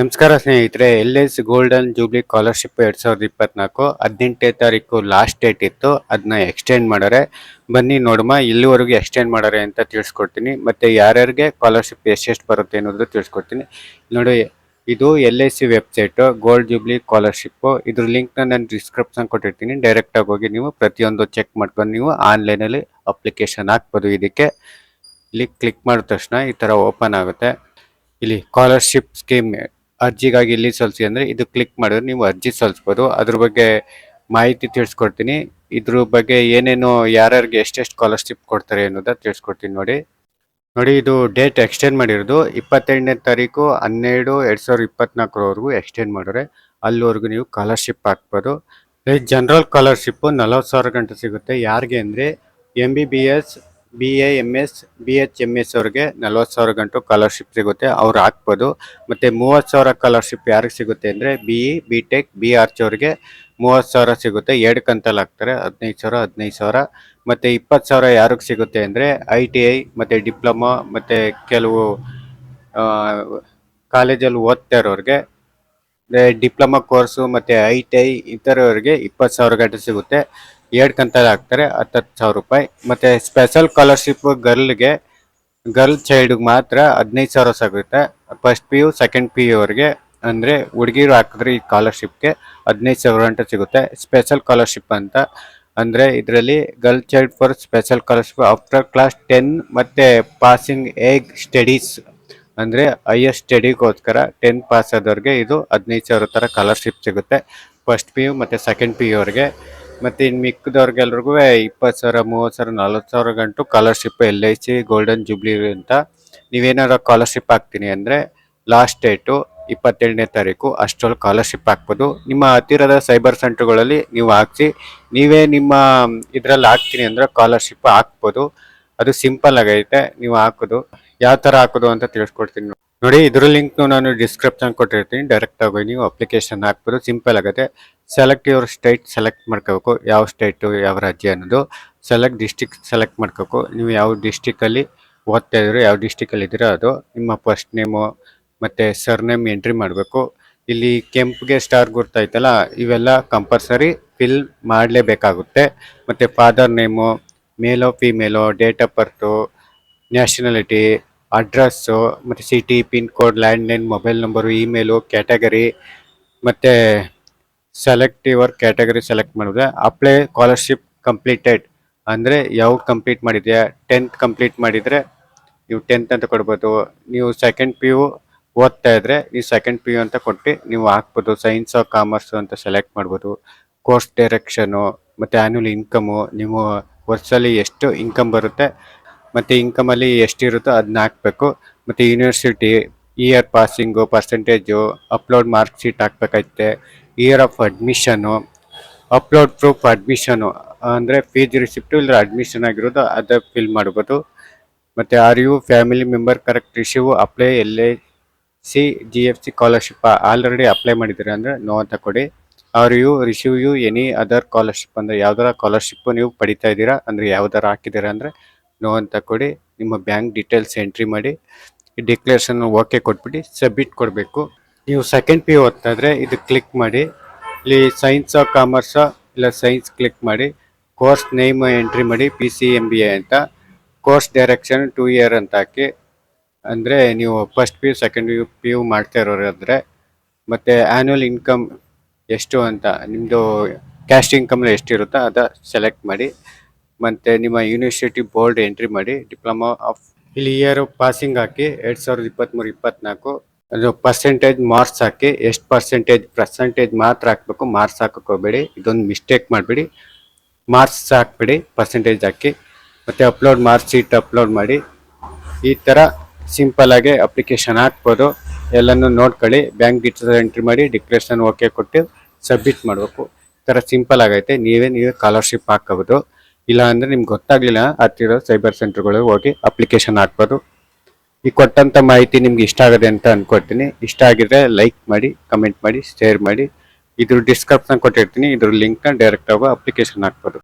ನಮಸ್ಕಾರ ಸ್ನೇಹಿತರೆ, L S golden jubilee scholarship ಎರಡು ಸಾವಿರದ ಇಪ್ಪತ್ನಾಲ್ಕು ಹದಿನೆಂಟನೇ ತಾರೀಕು ಲಾಸ್ಟ್ ಡೇಟ್ ಇತ್ತು. ಅದನ್ನ ಎಕ್ಸ್ಟೆಂಡ್ ಮಾಡಾರೆ ಬನ್ನಿ ನೋಡಮ್ಮ ಇಲ್ಲಿವರೆಗೂ ಎಕ್ಸ್ಟೆಂಡ್ ಮಾಡಾರೆ ಅಂತ ತಿಳಿಸ್ಕೊಡ್ತೀನಿ. ಮತ್ತೆ ಯಾರ್ಯಾರಿಗೆ ಸ್ಕಾಲರ್ಶಿಪ್ ಎಷ್ಟೆಷ್ಟು ಬರುತ್ತೆ ಅನ್ನೋದು ತಿಳಿಸ್ಕೊಡ್ತೀನಿ. ನೋಡಿ, ಇದು L I C website gold jubilee scholarship ಇದ್ರ ಲಿಂಕ್ನ ನಾನು ಡಿಸ್ಕ್ರಿಪ್ಷನ್ ಕೊಟ್ಟಿರ್ತೀನಿ. ಡೈರೆಕ್ಟಾಗಿ ಹೋಗಿ ನೀವು ಪ್ರತಿಯೊಂದು ಚೆಕ್ ಮಾಡ್ಕೊಂಡು ನೀವು ಆನ್ಲೈನಲ್ಲಿ ಅಪ್ಲಿಕೇಶನ್ ಹಾಕ್ಬೋದು ಇದಕ್ಕೆ. ಇಲ್ಲಿ ಕ್ಲಿಕ್ ಮಾಡಿದ ತಕ್ಷಣ ಈ ಥರ ಓಪನ್ ಆಗುತ್ತೆ. ಇಲ್ಲಿ ಸ್ಕಾಲರ್ಶಿಪ್ ಸ್ಕೀಮ್ ಅರ್ಜಿಗಾಗಿ ಇಲ್ಲಿ ಸಲ್ಲಿಸಿ ಅಂದರೆ ಇದು ಕ್ಲಿಕ್ ಮಾಡಿದ್ರೆ ನೀವು ಅರ್ಜಿ ಸಲ್ಲಿಸ್ಬೋದು. ಅದ್ರ ಬಗ್ಗೆ ಮಾಹಿತಿ ತಿಳಿಸ್ಕೊಡ್ತೀನಿ. ಇದ್ರ ಬಗ್ಗೆ ಏನೇನು ಯಾರ್ಯಾರಿಗೆ ಎಷ್ಟೆಷ್ಟು ಸ್ಕಾಲರ್ಶಿಪ್ ಕೊಡ್ತಾರೆ ಅನ್ನೋದ ತಿಳಿಸ್ಕೊಡ್ತೀನಿ ನೋಡಿ. ನೋಡಿ, ಇದು ಡೇಟ್ ಎಕ್ಸ್ಟೆಂಡ್ ಮಾಡಿರೋದು. ಇಪ್ಪತ್ತೆಂಟನೇ ತಾರೀಕು ಹನ್ನೆರಡು ಎರಡು ಸಾವಿರದ ಇಪ್ಪತ್ನಾಲ್ಕರವರೆಗೂ ಎಕ್ಸ್ಟೆಂಡ್ ಮಾಡಿದ್ರೆ ಅಲ್ಲಿವರೆಗೂ ನೀವು ಸ್ಕಾಲರ್ಶಿಪ್ ಹಾಕ್ಬೋದು. ಜನರಲ್ ಸ್ಕಾಲರ್ಶಿಪ್ಪು ನಲವತ್ತು ಸಾವಿರ ಗಂಟೆ ಸಿಗುತ್ತೆ. ಯಾರಿಗೆ ಅಂದರೆ M B B S B A M S B H M S ಅವ್ರಿಗೆ ನಲ್ವತ್ತು ಸಾವಿರ ಗಂಟು ಸ್ಕಾಲರ್ಶಿಪ್ ಸಿಗುತ್ತೆ. ಅವ್ರು ಹಾಕ್ಬೋದು. ಮತ್ತು ಮೂವತ್ತು ಸಾವಿರ ಸ್ಕಾಲರ್ಶಿಪ್ ಯಾರಿಗೆ ಸಿಗುತ್ತೆ ಅಂದರೆ B E B tech B arch ಅವ್ರಿಗೆ ಮೂವತ್ತು ಸಾವಿರ ಸಿಗುತ್ತೆ. ಎರಡು ಕಂತಲ್ಲಿ ಹಾಕ್ತಾರೆ. ಹದಿನೈದು ಸಾವಿರ ಹದಿನೈದು ಸಾವಿರ. ಮತ್ತು ಇಪ್ಪತ್ತು ಸಾವಿರ ಯಾರಿಗೆ ಸಿಗುತ್ತೆ ಅಂದರೆ ಐ ಟಿ ಐ ಮತ್ತು ಡಿಪ್ಲೊಮಾ, ಮತ್ತು ಕೆಲವು ಕಾಲೇಜಲ್ಲಿ ಓದ್ತಾ ಇರೋರಿಗೆ, ಡಿಪ್ಲೊಮಾ ಕೋರ್ಸು, ಮತ್ತು ಐ ಟಿ ಐ ಇತರವರಿಗೆ ಇಪ್ಪತ್ತು ಸಾವಿರ ಗಂಟೆ ಸಿಗುತ್ತೆ. ಎರಡು ಕಂತಲ್ಲಿ ಹಾಕ್ತಾರೆ, ಹತ್ತತ್ತು ಸಾವಿರ ರೂಪಾಯಿ. ಮತ್ತು ಸ್ಪೆಷಲ್ ಸ್ಕಾಲರ್ಶಿಪ್ ಗರ್ಲ್ಗೆ ಗರ್ಲ್ ಚೈಲ್ಡ್ಗೆ ಮಾತ್ರ ಹದಿನೈದು ಸಾವಿರ ಸಿಗುತ್ತೆ. First P U second P U ಅವ್ರಿಗೆ. ಅಂದರೆ ಹುಡುಗಿರು ಹಾಕಿದ್ರೆ ಈ ಸ್ಕಾಲರ್ಶಿಪ್ಗೆ ಹದಿನೈದು ಸಾವಿರ ಅಂತ ಸಿಗುತ್ತೆ. ಸ್ಪೆಷಲ್ ಸ್ಕಾಲರ್ಶಿಪ್ ಅಂತ. ಅಂದರೆ ಇದರಲ್ಲಿ girl child for special scholarship after class ten ಮತ್ತು ಪಾಸಿಂಗ್ ಏಗ್ ಸ್ಟಡೀಸ್ ಅಂದರೆ ಹೈಯರ್ ಸ್ಟಡಿಗೋಸ್ಕರ ಟೆನ್ ಪಾಸ್ ಆದವ್ರಿಗೆ ಇದು ಹದಿನೈದು ಸಾವಿರ ಥರ ಸ್ಕಾಲರ್ಶಿಪ್ ಸಿಗುತ್ತೆ. ಫಸ್ಟ್ ಪಿ ಯು ಮತ್ತು ಸೆಕೆಂಡ್ ಪಿ ಯು ಅವ್ರಿಗೆ. ಮತ್ತು ಇನ್ನು ಮಿಕ್ಕಿದವ್ರಿಗೆಲ್ರಿಗೂ ಇಪ್ಪತ್ತು ಸಾವಿರ, ಮೂವತ್ತು ಸಾವಿರ, ನಲ್ವತ್ತು ಸಾವಿರ ಗಂಟು scholarship L I C golden jubilee ಅಂತ ನೀವೇನಾದ್ರು ಸ್ಕಾಲರ್ಶಿಪ್ ಹಾಕ್ತೀನಿ ಅಂದರೆ ಲಾಸ್ಟ್ ಡೇಟು ಇಪ್ಪತ್ತೆರಡನೇ ತಾರೀಕು ಅಷ್ಟರಲ್ಲಿ ಸ್ಕಾಲರ್ಶಿಪ್ ಹಾಕ್ಬೋದು. ನಿಮ್ಮ ಹತ್ತಿರದ ಸೈಬರ್ ಸೆಂಟ್ರ್ಗಳಲ್ಲಿ ನೀವು ಹಾಕ್ಸಿ, ನೀವೇ ನಿಮ್ಮ ಇದರಲ್ಲಿ ಹಾಕ್ತೀನಿ ಅಂದರೆ ಸ್ಕಾಲರ್ಶಿಪ್ ಹಾಕ್ಬೋದು. ಅದು ಸಿಂಪಲ್ ಆಗೈತೆ, ನೀವು ಹಾಕೋದು. ಯಾವ ಥರ ಹಾಕೋದು ಅಂತ ತಿಳಿಸ್ಕೊಡ್ತೀನಿ. ನೋಡಿ ಇದ್ರ ಲಿಂಕ್ ನಾನು ಡಿಸ್ಕ್ರಿಪ್ಷನ್ ಕೊಟ್ಟಿರ್ತೀನಿ. ಡೈರೆಕ್ಟ್ ಆಗಿ ನೀವು ಅಪ್ಲಿಕೇಶನ್ ಹಾಕ್ಬೋದು ಸಿಂಪಲ್ ಆಗುತ್ತೆ. ಸೆಲೆಕ್ಟ್ ಯುವರ್ ಸ್ಟೇಟ್ ಸೆಲೆಕ್ಟ್ ಮಾಡ್ಕೋಬೇಕು. ಯಾವ ಸ್ಟೇಟು ಯಾವ ರಾಜ್ಯ ಅನ್ನೋದು. ಸೆಲೆಕ್ಟ್ ಡಿಸ್ಟಿಕ್ ಸೆಲೆಕ್ಟ್ ಮಾಡ್ಕೋಬೇಕು. ನೀವು ಯಾವ ಡಿಸ್ಟಿಕಲ್ಲಿ ಓದ್ತಾ ಇದ್ದೀರೋ, ಯಾವ ಡಿಸ್ಟಿಕಲ್ಲಿ ಇದ್ದೀರೋ ಅದು ನಿಮ್ಮ ಫಸ್ಟ್ ನೇಮು ಮತ್ತು ಸರ್ನೇಮ್ ಎಂಟ್ರಿ ಮಾಡಬೇಕು. ಇಲ್ಲಿ ಕೆಂಪ್ಗೆ ಸ್ಟಾರ್ ಗುರ್ತಾಯ್ತಲ್ಲ ಇವೆಲ್ಲ ಕಂಪಲ್ಸರಿ ಫಿಲ್ ಮಾಡಲೇಬೇಕಾಗುತ್ತೆ. ಮತ್ತು ಫಾದರ್ ನೇಮು ಮೇಲೋ ಫಿಮೇಲೋ date of birth nationality address, ಮತ್ತು city, pin code, landline, mobile number, email, category, ಮತ್ತು ಸೆಲೆಕ್ಟ್ ಯುವರ್ ಕ್ಯಾಟಗರಿ ಸೆಲೆಕ್ಟ್ ಮಾಡಿದ್ರೆ ಅಪ್ಲೈ ಸ್ಕಾಲರ್ಶಿಪ್ ಕಂಪ್ಲೀಟೆಡ್. ಅಂದರೆ ಯಾವ ಕಂಪ್ಲೀಟ್ ಮಾಡಿದ್ಯಾ? ಟೆಂತ್ ಕಂಪ್ಲೀಟ್ ಮಾಡಿದರೆ ನೀವು ಟೆಂತ್ ಅಂತ ಕೊಡ್ಬೋದು. ನೀವು ಸೆಕೆಂಡ್ ಪಿ ಯು ಓದ್ತಾ ಇದ್ರೆ ನೀವು ಸೆಕೆಂಡ್ ಪಿ ಯು ಅಂತ ಕೊಟ್ಟು ನೀವು ಹಾಕ್ಬೋದು. ಸೈನ್ಸ್, ಕಾಮರ್ಸ್ ಅಂತ ಸೆಲೆಕ್ಟ್ ಮಾಡ್ಬೋದು. ಕೋರ್ಸ್ ಡೈರೆಕ್ಷನು, ಮತ್ತು ಆ್ಯನ್ಯಲ್ ಇನ್ಕಮು ನೀವು ವರ್ಷದಲ್ಲಿ ಎಷ್ಟು ಇನ್ಕಮ್ ಬರುತ್ತೆ ಮತ್ತು ಇನ್ಕಮಲ್ಲಿ ಎಷ್ಟಿರುತ್ತೋ ಅದನ್ನ ಹಾಕಬೇಕು. ಮತ್ತು university year passing percentage upload mark sheet year of admission upload proof admission ಅಂದರೆ ಫೀಸ್ ರಿಸಿಪ್ಟು ಇಲ್ಲ ಅಡ್ಮಿಷನ್ ಆಗಿರೋದು ಅದು ಫಿಲ್ ಮಾಡ್ಬೋದು. ಮತ್ತು are you family member correct receive apply L A C G F C scholarship already apply ಮಾಡಿದ್ದೀರಿ ಅಂದರೆ no ಅಂತ ಕೊಡಿ. Are you receive you any other scholarship ಅಂದರೆ ಯಾವ್ದಾರ ಸ್ಕಾಲರ್ಶಿಪ್ಪು ನೀವು ಪಡಿತಾ ಇದ್ದೀರಾ ಅಂದರೆ ಯಾವ್ದಾರ ಹಾಕಿದ್ದೀರಾ ಅಂದರೆ ನೋ ಅಂತ ಕೊಡಿ, ನಿಮ್ಮ ಬ್ಯಾಂಕ್ ಡೀಟೇಲ್ಸ್ ಎಂಟ್ರಿ ಮಾಡಿ, ಡಿಕ್ಲೇರೇಷನ್ ಓಕೆ ಕೊಟ್ಬಿಟ್ಟು ಸಬ್ಮಿಟ್ ಕೊಡಬೇಕು. ನೀವು ಸೆಕೆಂಡ್ ಪಿ ಯು ಇದ್ರೆ ಇದು ಕ್ಲಿಕ್ ಮಾಡಿ, ಇಲ್ಲಿ ಸೈನ್ಸ್ ಕಾಮರ್ಸೋ ಇಲ್ಲ ಸೈನ್ಸ್ ಕ್ಲಿಕ್ ಮಾಡಿ ಕೋರ್ಸ್ ನೇಮ್ ಎಂಟ್ರಿ ಮಾಡಿ P C M B A ಅಂತ. ಕೋರ್ಸ್ ಡೈರೆಕ್ಷನ್ ಟೂ ಇಯರ್ ಅಂತ ಹಾಕಿ, ಅಂದರೆ ನೀವು first P U second P U P U ಮಾಡ್ತಾ ಇರೋರಾದರೆ, ಮತ್ತು ಆ್ಯನ್ಯಲ್ ಇನ್ಕಮ್ ಎಷ್ಟು ಅಂತ ನಿಮ್ಮದು ಕ್ಯಾಸ್ಟ್ ಇನ್ಕಮ್ ಎಷ್ಟಿರುತ್ತೋ ಅದ ಸೆಲೆಕ್ಟ್ ಮಾಡಿ ಮತ್ತು ನಿಮ್ಮ ಯೂನಿವರ್ಸಿಟಿ ಬೋರ್ಡ್ ಎಂಟ್ರಿ ಮಾಡಿ ಡಿಪ್ಲೊಮಾ ಆಫ್ ಇಲ್ಲಿ ಇಯರ್ ಪಾಸಿಂಗ್ ಹಾಕಿ ಎರಡು ಸಾವಿರದ ಇಪ್ಪತ್ತ್ಮೂರು ಇಪ್ಪತ್ನಾಲ್ಕು ಅದು ಪರ್ಸೆಂಟೇಜ್ ಮಾರ್ಕ್ಸ್ ಹಾಕಿ ಎಷ್ಟು ಪರ್ಸೆಂಟೇಜ್ ಪರ್ಸೆಂಟೇಜ್ ಮಾತ್ರ ಹಾಕಬೇಕು ಮಾರ್ಕ್ಸ್ ಹಾಕಕ್ಕೆ ಹೋಗಬೇಡಿ. ಇದೊಂದು ಮಿಸ್ಟೇಕ್ ಮಾಡಬೇಡಿ. ಮಾರ್ಕ್ಸ್ ಹಾಕ್ಬಿಡಿ ಪರ್ಸೆಂಟೇಜ್ ಹಾಕಿ. ಮತ್ತು ಅಪ್ಲೋಡ್ ಮಾರ್ಕ್ ಶೀಟ್ ಅಪ್ಲೋಡ್ ಮಾಡಿ. ಈ ಥರ ಸಿಂಪಲಾಗಿ ಅಪ್ಲಿಕೇಶನ್ ಹಾಕ್ಬೋದು. ಎಲ್ಲನೂ ನೋಡ್ಕೊಳ್ಳಿ. ಬ್ಯಾಂಕ್ ಡೀಟೇಲ್ಸ್ ಎಂಟ್ರಿ ಮಾಡಿ ಡಿಕ್ಲೇರೇಷನ್ ಓಕೆ ಕೊಟ್ಟು ಸಬ್ಮಿಟ್ ಮಾಡಬೇಕು. ಈ ಥರ ಸಿಂಪಲ್ ಆಗೈತೆ. ನೀವೇ ನೀವೇ ಸ್ಕಾಲರ್ಶಿಪ್ ಹಾಕೋಬೋದು ಇಲ್ಲ ಅಂದರೆ ನಿಮ್ಗೆ ಗೊತ್ತಾಗ್ಲಿಲ್ಲ, ಹತ್ತಿರ ಸೈಬರ್ ಸೆಂಟರ್ಗಳು ಹೋಗಿ ಅಪ್ಲಿಕೇಶನ್ ಹಾಕ್ಬೋದು. ಈ ಕೊಟ್ಟಂತ ಮಾಹಿತಿ ನಿಮ್ಗೆ ಇಷ್ಟ ಆಗದೆ ಅಂತ ಅನ್ಕೊಳ್ತೀನಿ. ಇಷ್ಟ ಆಗಿದ್ರೆ ಲೈಕ್ ಮಾಡಿ ಕಮೆಂಟ್ ಮಾಡಿ ಶೇರ್ ಮಾಡಿ. ಇದ್ರ ಡಿಸ್ಕ್ರಿಪ್ಷನ್ ಕೊಟ್ಟಿರ್ತೀನಿ, ಇದ್ರ ಲಿಂಕ್ನ ಡೈರೆಕ್ಟ್ ಆಗೋ ಅಪ್ಲಿಕೇಶನ್ ಹಾಕ್ಬೋದು.